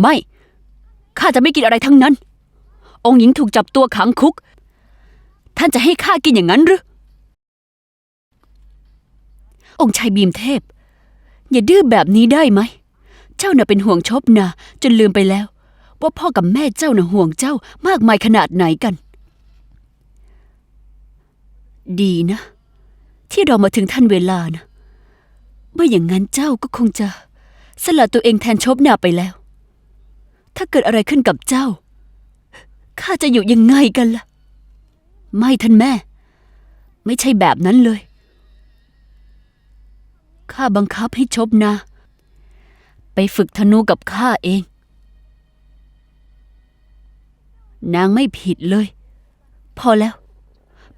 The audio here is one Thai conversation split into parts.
ไม่ ข้าจะไม่กินอะไรทั้งนั้น องค์หญิงถูกจับตัวขังคุก ท่านจะให้ข้ากินอย่างนั้นหรือ องค์ชายบีมเทพ อย่าดื้อแบบนี้ได้ไหม เจ้าน่ะเป็นห่วงชบนาจนลืมไปแล้ว ว่าพ่อกับแม่เจ้าน่ะห่วงเจ้ามากมายขนาดไหนกัน ดีนะ ที่เรามาถึงท่านเวลานะ ไม่อย่างนั้นเจ้าก็คงจะ สละตัวเองแทนชบนาไปแล้ว ถ้าเกิดอะไรขึ้นกับเจ้า ข้าจะอยู่ยังไงกันล่ะ ไม่ท่านแม่ ไม่ใช่แบบนั้นเลย ข้าบังคับให้ชบนาไปฝึกธนูกับข้าเอง นางไม่ผิดเลย พอแล้ว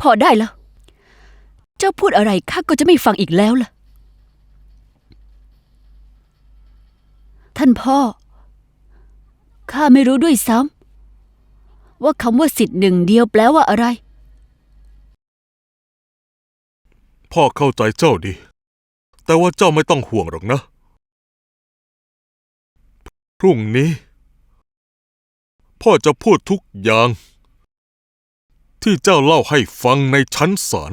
พอได้แล้ว เจ้าพูดอะไรข้าก็จะไม่ฟังอีกแล้วล่ะ ท่านพ่อ ข้าไม่รู้ด้วยซ้ำว่าคำว่าสิทธิ์หนึ่งเดียวแปลว่าอะไร พ่อเข้าใจเจ้าดี แต่ว่าเจ้าไม่ต้องห่วงหรอกนะ พรุ่งนี้ พ่อจะพูดทุกอย่าง ที่เจ้าเล่าให้ฟังในชั้นศาล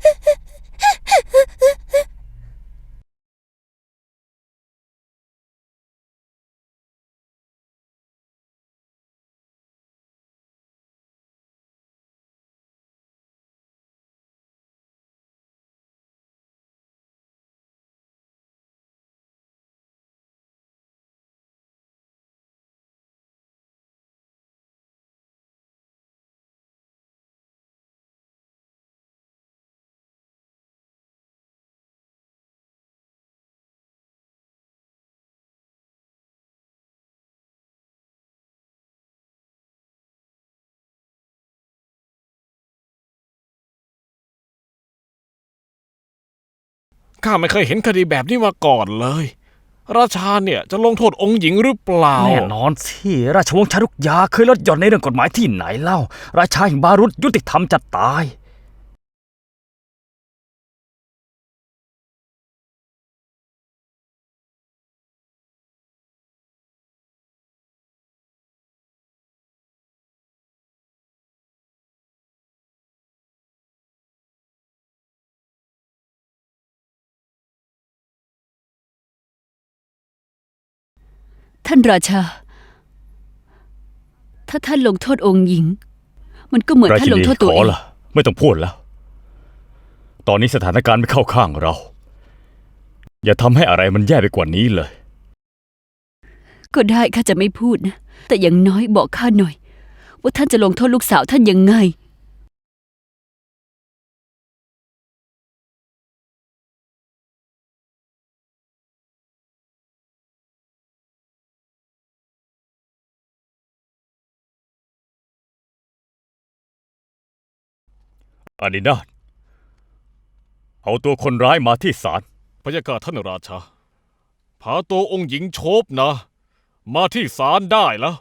ข้าไม่เคยเห็นคดีแบบนี้มาก่อนเลย ราชาเนี่ยจะลงโทษองค์หญิงหรือเปล่า แน่นอนสิราชวงศ์ชารุกยาเคยลดหย่อนในเรื่องกฎหมายที่ไหนเล่า ราชาแห่งบารุษยุติธรรมจะตาย ท่านราชา ถ้าท่านลงโทษองค์หญิง มันก็เหมือนราท่านชิลงนีโทษตัวขอเองละไม่ต้องพูดแล้ว ตอนนี้สถานการณ์ไม่เข้าข้างเรา อย่าทำให้อะไรมันแย่ไปกว่านี้เลย ก็ได้ข้าจะไม่พูดนะ แต่อย่างน้อยบอกข้าหน่อย ว่าท่านจะลงโทษลูกสาวท่านยังไง อานินาถเอาตัวคนร้ายมาที่ศาลพระยากาศท่านราชา พาตัวองค์หญิงโชบนะ มาที่ศาลได้แล้ว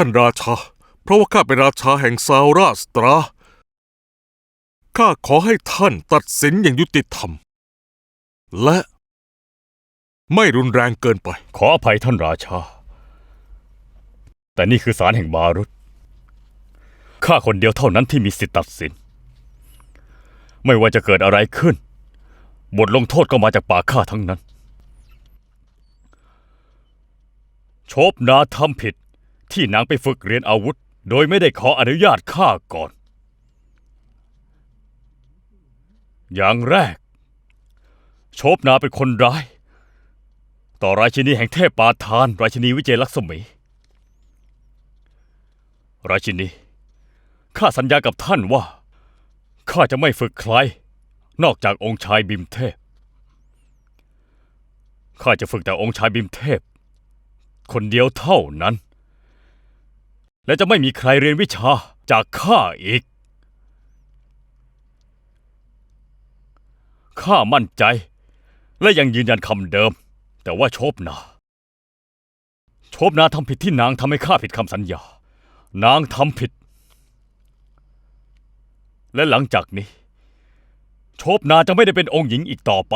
ท่านราชา เพราะว่าข้าเป็นราชาแห่งซาวราสตรา ข้าขอให้ท่านตัดสินอย่างยุติธรรม และ ไม่รุนแรงเกินไป ขออภัยท่านราชา แต่นี่คือศาลแห่งบารุษข้าคนเดียวเท่านั้นที่มีสิทธิตัดสิน ไม่ว่าจะเกิดอะไรขึ้น บทลงโทษก็มาจากปากข้าทั้งนั้น โชบนาทำผิด ที่นางไปฝึกเรียนอาวุธ โดยไม่ได้ขออนุญาตข้าก่อน อย่างแรก โชบนาเป็นคนร้าย ต่อราชินีแห่งเทพปาทาน ราชินีวิเจลักษมี ราชินี ข้าสัญญากับท่านว่า ข้าจะไม่ฝึกใคร นอกจากองค์ชายบิมเทพ ข้าจะฝึกแต่องค์ชายบิมเทพ คนเดียวเท่านั้น และจะไม่มีใครเรียนวิชาจากข้าอีก ข้ามั่นใจ และยังยืนยันคำเดิม แต่ว่าโชบนา โชบนาทำผิดที่นางทำให้ข้าผิดคำสัญญา นางทำผิด และหลังจากนี้ โชบนาจะไม่ได้เป็นองค์หญิงอีกต่อไป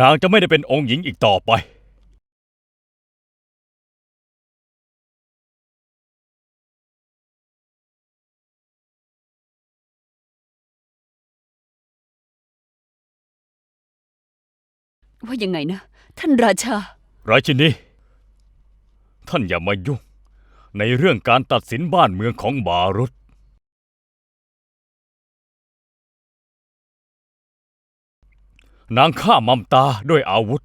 นางจะไม่ได้เป็นองค์หญิงอีกต่อไปว่ายังไงนะ ท่านราชา ราชินี ท่านอย่ามายุ่ง ในเรื่องการตัดสินบ้านเมืองของบารุษ นางฆ่ามัมตาด้วยอาวุธ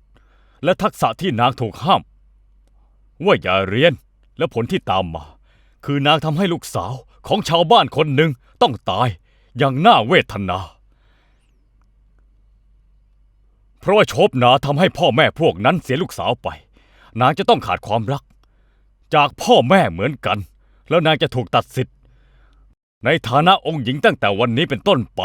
และทักษะที่นางถูกห้าม ว่าอย่าเรียนและผลที่ตามมา คือนางทำให้ลูกสาวของชาวบ้านคนหนึ่งต้องตายอย่างน่าเวทนา เพราะว่าโชบนาทำให้พ่อแม่พวกนั้นเสียลูกสาวไป นางจะต้องขาดความรัก จากพ่อแม่เหมือนกัน แล้วนางจะถูกตัดสิทธิ์ ในฐานะองค์หญิงตั้งแต่วันนี้เป็นต้นไป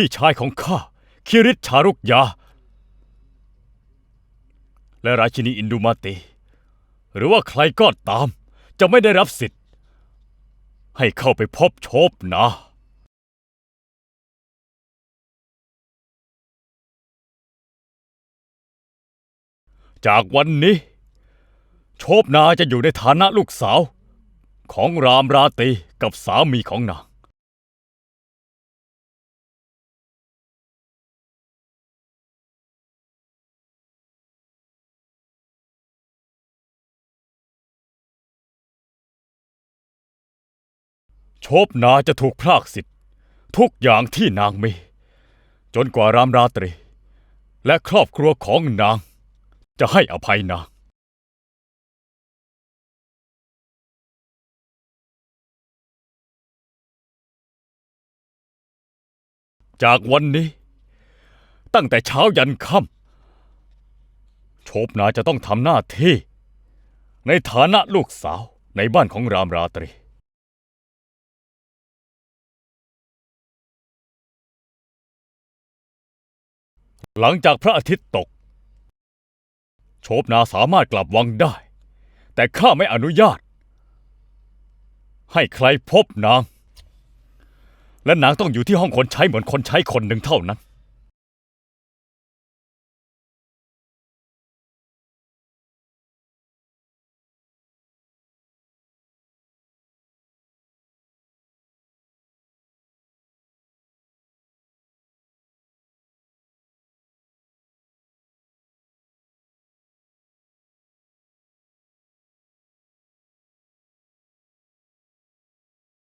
พี่ชายของข้าคิริชารุกยา และราชินีอินดูมาตีหรือว่าใครก็ตาม จะไม่ได้รับสิทธิ์ ให้เข้าไปพบโชบนาจากวันนี้ โชบนาจะอยู่ในฐานะลูกสาว ของรามราตีกับสามีของนาง โชบนาจะถูกพรากสิทธิ์ทุกอย่างที่นางมี จนกว่ารามราตรี และครอบครัวของนาง จะให้อภัยนาง จากวันนี้ ตั้งแต่เช้ายันค่ำโชบนาจะต้องทำหน้าที่ ในฐานะลูกสาวในบ้านของรามราตรี หลังจากพระอาทิตย์ตก โชบนาสามารถกลับวังได้ แต่ข้าไม่อนุญาต ให้ใครพบนาง และนางต้องอยู่ที่ห้องคนใช้เหมือนคนใช้คนหนึ่งเท่านั้น